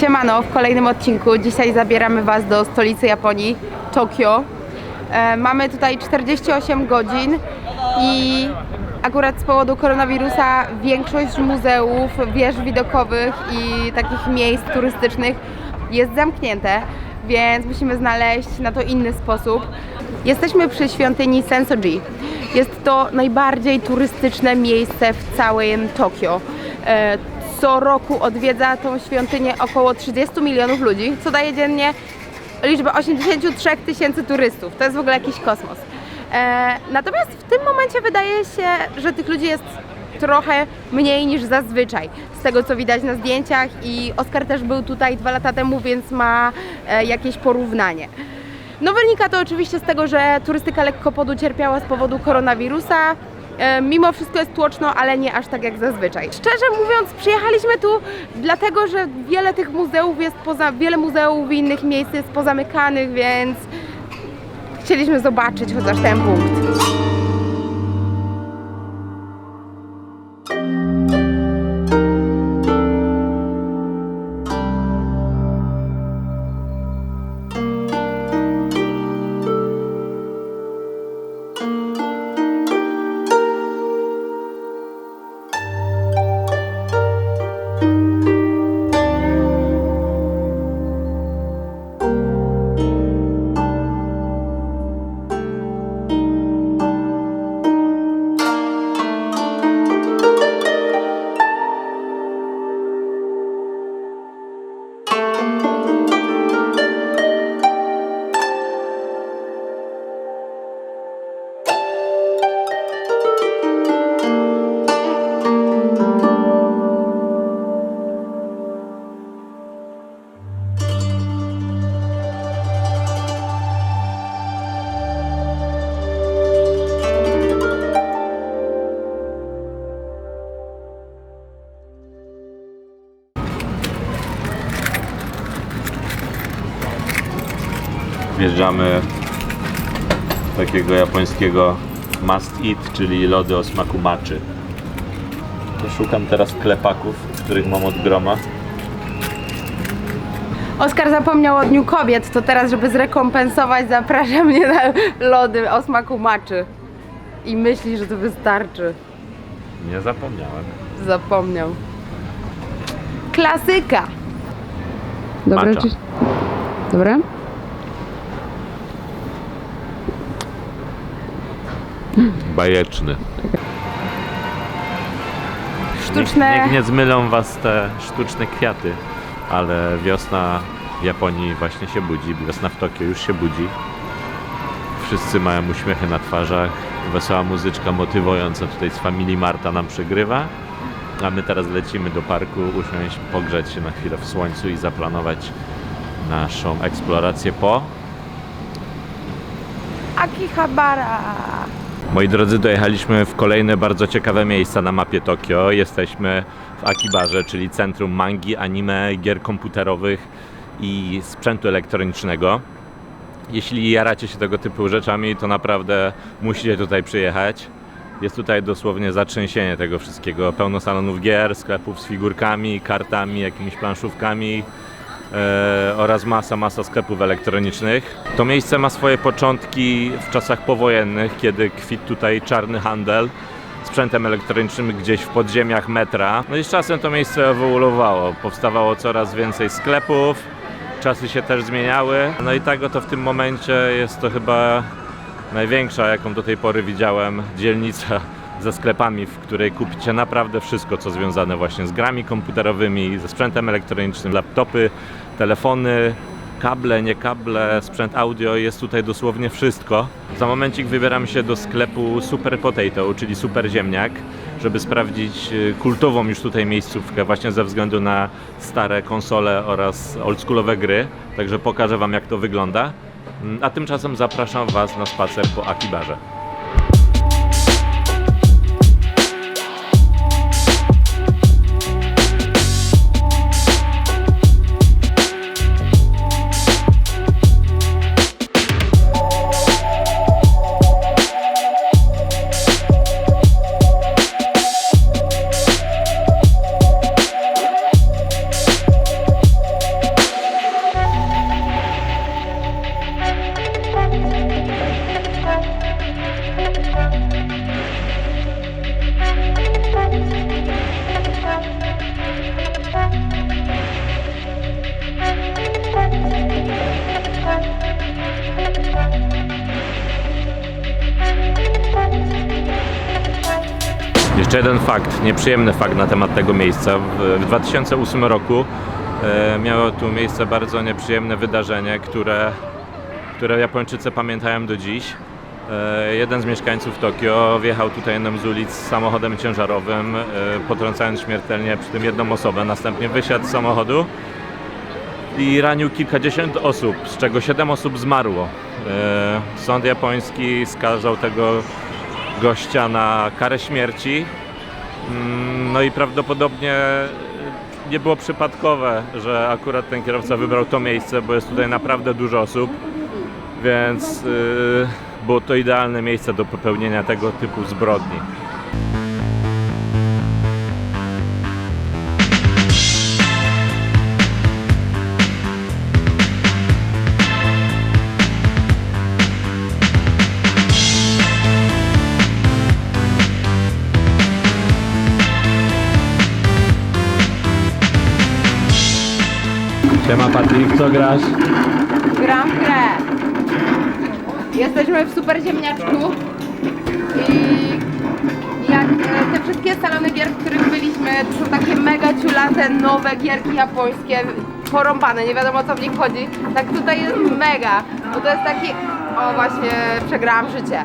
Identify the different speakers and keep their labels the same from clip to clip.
Speaker 1: Siemano, w kolejnym odcinku. Dzisiaj zabieramy Was do stolicy Japonii, Tokio. E, mamy tutaj 48 godzin i akurat z powodu koronawirusa większość muzeów, wież widokowych i takich miejsc turystycznych jest zamknięte, więc musimy znaleźć na to inny sposób. Jesteśmy przy świątyni Sensoji. Jest to najbardziej turystyczne miejsce w całym Tokio. E, Co roku odwiedza tą świątynię około 30 milionów ludzi, co daje dziennie liczbę 83 tysięcy turystów. To jest w ogóle jakiś kosmos. E, natomiast w tym momencie wydaje się, że tych ludzi jest trochę mniej niż zazwyczaj. Z tego co widać na zdjęciach i Oskar też był tutaj dwa lata temu, więc ma e, jakieś porównanie. No wynika to oczywiście z tego, że turystyka lekko poducierpiała z powodu koronawirusa. E, Mimo wszystko jest tłoczno, ale nie aż tak jak zazwyczaj. Szczerze mówiąc, przyjechaliśmy tu dlatego, że wiele tych muzeów jest poza, wiele muzeów i innych miejsc jest pozamykanych, więc chcieliśmy zobaczyć chociaż ten punkt.
Speaker 2: Wjeżdżamy takiego japońskiego must eat, czyli lody o smaku maczy. Szukam teraz klepaków, których mam od groma.
Speaker 1: Oskar zapomniał o Dniu Kobiet, to teraz, żeby zrekompensować, zaprasza mnie na lody o smaku maczy. I myśli, że to wystarczy.
Speaker 2: Nie zapomniałem.
Speaker 1: Zapomniał. Klasyka.
Speaker 2: Matcha.
Speaker 1: czy... Dobre?
Speaker 2: Bajeczny.
Speaker 1: Sztuczne.
Speaker 2: Niech, nie zmylą was te sztuczne kwiaty, ale wiosna w Japonii właśnie się budzi. Wiosna w Tokio już się budzi. Wszyscy mają uśmiechy na twarzach. Wesoła muzyczka motywująca tutaj z familii Marta nam przegrywa. A my teraz lecimy do parku, usiąść, pogrzeć się na chwilę w słońcu i zaplanować naszą eksplorację po
Speaker 1: Akihabara.
Speaker 2: Moi drodzy, dojechaliśmy w kolejne bardzo ciekawe miejsca na mapie Tokio. Jesteśmy w Akibarze, czyli centrum mangi, anime, gier komputerowych i sprzętu elektronicznego. Jeśli jaracie się tego typu rzeczami, to naprawdę musicie tutaj przyjechać. Jest tutaj dosłownie zatrzęsienie tego wszystkiego. Pełno salonów gier, sklepów z figurkami, kartami, jakimiś planszówkami, oraz masa, masa sklepów elektronicznych. To miejsce ma swoje początki w czasach powojennych, kiedy kwitł tutaj czarny handel sprzętem elektronicznym gdzieś w podziemiach metra. No i z czasem to miejsce ewoluowało. Powstawało coraz więcej sklepów, czasy się też zmieniały. No i tak oto w tym momencie jest to chyba największa, jaką do tej pory widziałem, dzielnica ze sklepami, w której kupicie naprawdę wszystko, co związane właśnie z grami komputerowymi, ze sprzętem elektronicznym, laptopy, telefony, kable, nie kable, sprzęt audio, jest tutaj dosłownie wszystko. Za momencik wybieramy się do sklepu Super Potato, czyli Super Ziemniak, żeby sprawdzić y, kultową już tutaj miejscówkę, właśnie ze względu na stare konsole oraz oldschoolowe gry. Także pokażę Wam, jak to wygląda. Mm, A tymczasem zapraszam Was na spacer po Akibarze. Jeszcze jeden fakt, nieprzyjemny fakt na temat tego miejsca. W, w 2008 roku e, miało tu miejsce bardzo nieprzyjemne wydarzenie, które, które Japończycy pamiętają do dziś. E, jeden z mieszkańców Tokio wjechał tutaj jedną z ulic samochodem ciężarowym, e, potrącając śmiertelnie przy tym jedną osobę. Następnie wysiadł z samochodu i ranił kilkadziesiąt osób, z czego siedem osób zmarło. Sąd japoński skazał tego gościa na karę śmierci. Mm, No i prawdopodobnie nie było przypadkowe, że akurat ten kierowca wybrał to miejsce, bo jest tutaj naprawdę dużo osób, więc yy, było to idealne miejsce do popełnienia tego typu zbrodni. Patryk, co grasz?
Speaker 1: Gram w grę. Jesteśmy w Super Ziemniaczku i jak e, te wszystkie salony gier, w których byliśmy, to są takie mega ciulate, nowe gierki japońskie, porąbane, nie wiadomo co w nich chodzi. Tak tutaj jest mega, bo to jest taki, o właśnie przegrałam życie.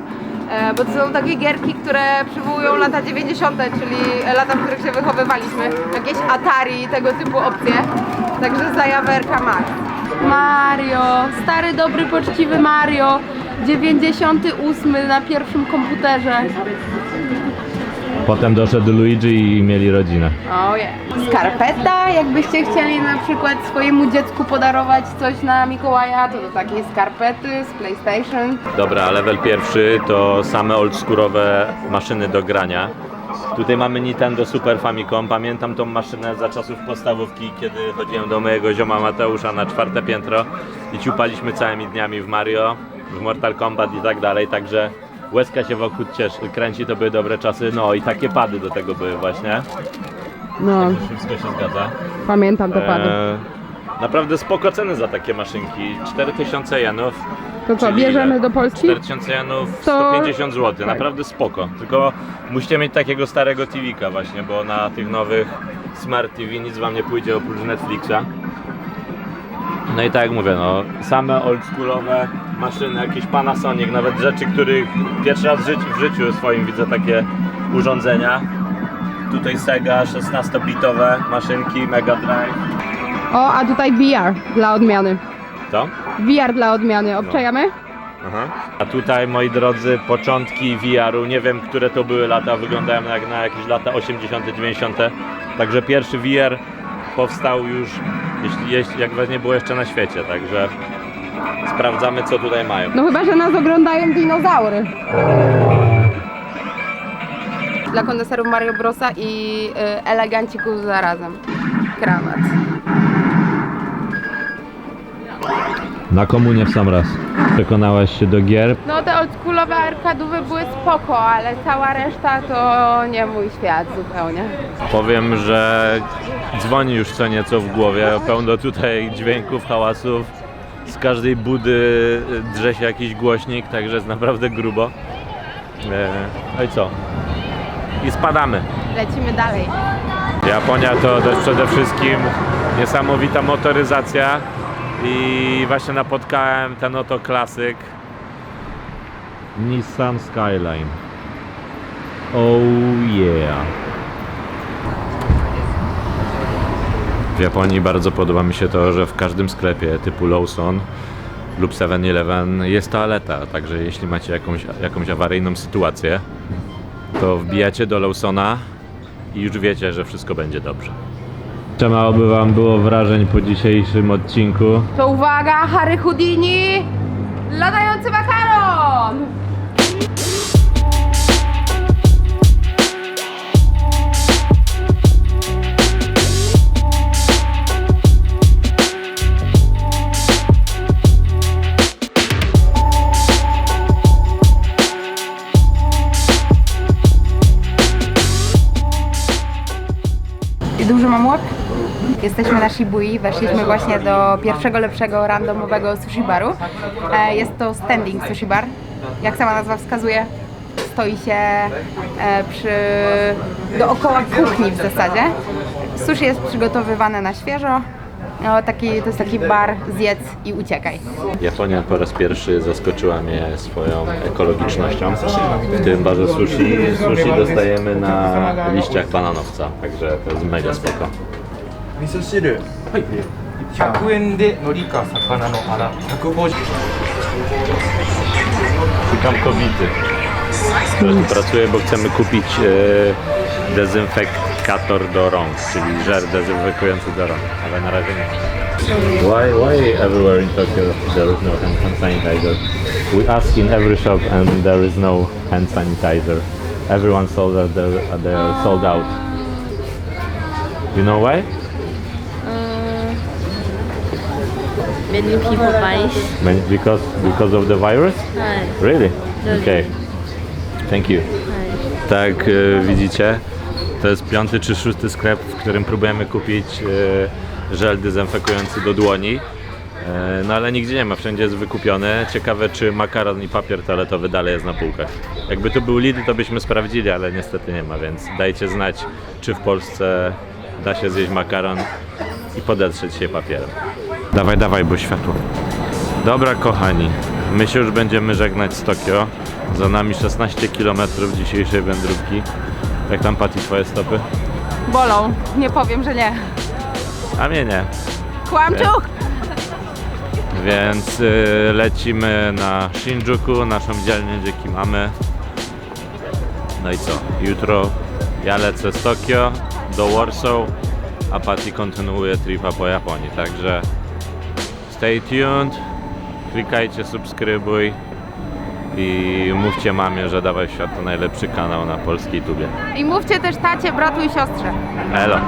Speaker 1: E, Bo to są takie gierki, które przywołują lata 90., czyli lata, w których się wychowywaliśmy. Jakieś Atari i tego typu opcje. Także zajawerka max. Mario, stary, dobry, poczciwy Mario, 98 na pierwszym komputerze.
Speaker 2: Potem doszedł Luigi i mieli rodzinę.
Speaker 1: Oh yeah. Skarpeta, jakbyście chcieli na przykład swojemu dziecku podarować coś na Mikołaja, to do takiej skarpety z PlayStation.
Speaker 2: Dobra, level pierwszy to same oldschoolowe maszyny do grania. Tutaj mamy Nintendo Super Famicom. Pamiętam tą maszynę za czasów podstawówki, kiedy chodziłem do mojego zioma Mateusza na czwarte piętro i ciupaliśmy całymi dniami w Mario, w Mortal Kombat i tak dalej, także łezka się wokół cieszy, kręci, to były dobre czasy. No i takie pady do tego były właśnie.
Speaker 1: No,
Speaker 2: Wszystko się zgadza.
Speaker 1: pamiętam te
Speaker 2: Eee, naprawdę spoko ceny za takie maszynki. 4000 jenów.
Speaker 1: To co,
Speaker 2: czyli
Speaker 1: bierzemy
Speaker 2: ile?
Speaker 1: do Polski?
Speaker 2: 4000 jenów,
Speaker 1: To-
Speaker 2: 150 zł, naprawdę spoko. Tylko musicie mieć takiego starego TV-ka właśnie, bo na tych nowych Smart TV nic wam nie pójdzie oprócz Netflixa. No i tak jak mówię, no, same oldschoolowe maszyny, jakieś Panasonic, nawet rzeczy, których pierwszy raz w życiu, w życiu swoim widzę takie urządzenia. Tutaj Sega, 16-bitowe maszynki, Mega Drive.
Speaker 1: O, a tutaj VR dla odmiany.
Speaker 2: To?
Speaker 1: VR dla odmiany, obczajamy?
Speaker 2: Aha. A tutaj, moi drodzy, początki VR-u, nie wiem, które to były lata, wyglądają jak na jakieś lata 80., 90. Także pierwszy VR powstał już, jeśli, jeśli jak was nie było jeszcze na świecie, także sprawdzamy, co tutaj mają.
Speaker 1: No chyba, że nas oglądają dinozaury. Dla kondeserów Mario Brosa i y, elegancików zarazem. Krawat.
Speaker 2: Na komunie w sam raz. Przekonałaś się do gier?
Speaker 1: No te oldschoolowe arkadówy były spoko, ale cała reszta to nie mój świat zupełnie.
Speaker 2: Powiem, że dzwoni już co nieco w głowie, pełno tutaj dźwięków, hałasów. Z każdej budy drze się jakiś głośnik, także jest naprawdę grubo. E, No i co? I spadamy.
Speaker 1: Lecimy dalej.
Speaker 2: Japonia to też przede wszystkim niesamowita motoryzacja i właśnie napotkałem ten oto klasyk Nissan Skyline. Oh yeah. W Japonii bardzo podoba mi się to, że w każdym sklepie typu Lawson lub 7-Eleven jest toaleta, także jeśli macie jakąś, jakąś awaryjną sytuację, to wbijacie do Lawsona i już wiecie, że wszystko będzie dobrze. Czy mało by Wam było wrażeń po dzisiejszym odcinku?
Speaker 1: To uwaga, Harry Houdini! Latający makaron! Shibui, weszliśmy właśnie do pierwszego lepszego randomowego sushi baru. E, Jest to standing sushi bar. Jak sama nazwa wskazuje, stoi się e, przy dookoła kuchni w zasadzie. Sushi jest przygotowywane na świeżo. No, taki, to jest taki bar zjedz i uciekaj.
Speaker 2: Japonia po raz pierwszy zaskoczyła mnie swoją ekologicznością. W tym barze sushi, sushi dostajemy na liściach bananowca, także to jest mega spoko.
Speaker 3: 味噌汁はい100円で海苔か魚のあら150
Speaker 2: Szukam kobiety, która tu pracuje, bo chcemy kupić e, dezynfekator do rąk, czyli żel dezynfekujący do rąk, ale na razie nie. Why, why everywhere in Tokyo there is no hand, hand sanitizer? We ask in every shop and there is no hand sanitizer. Everyone sold out, they're, they're sold out. You know why?
Speaker 4: many people buys.
Speaker 2: Many because because of the virus?
Speaker 4: Hi.
Speaker 2: Really? Okay. Thank you. Tak e, widzicie, to jest piąty czy szósty sklep, w którym próbujemy kupić e, żel dezynfekujący do dłoni. E, no ale nigdzie nie ma, wszędzie jest wykupiony. Ciekawe czy makaron i papier toaletowy dalej jest na półkach. Jakby to był Lidl, to byśmy sprawdzili, ale niestety nie ma, więc dajcie znać, czy w Polsce da się zjeść makaron i podetrzeć się papierem. Dawaj, dawaj, bo światło. Dobra, kochani, my się już będziemy żegnać z Tokio. Za nami 16 km dzisiejszej wędrówki. Jak tam Pati twoje stopy?
Speaker 1: Bolą, nie powiem, że nie.
Speaker 2: A mnie nie.
Speaker 1: Kłamczuch!
Speaker 2: Więc y, lecimy na Shinjuku, naszą dzielnię, dzięki mamy. No i co? Jutro ja lecę z Tokio do Warsaw, a Patty kontynuuje tripa po Japonii. Także stay tuned, klikajcie, subskrybuj i mówcie mamie, że Dawaj Świat to najlepszy kanał na polskiej tubie.
Speaker 1: I mówcie też tacie, bratu i siostrze.
Speaker 2: Elo!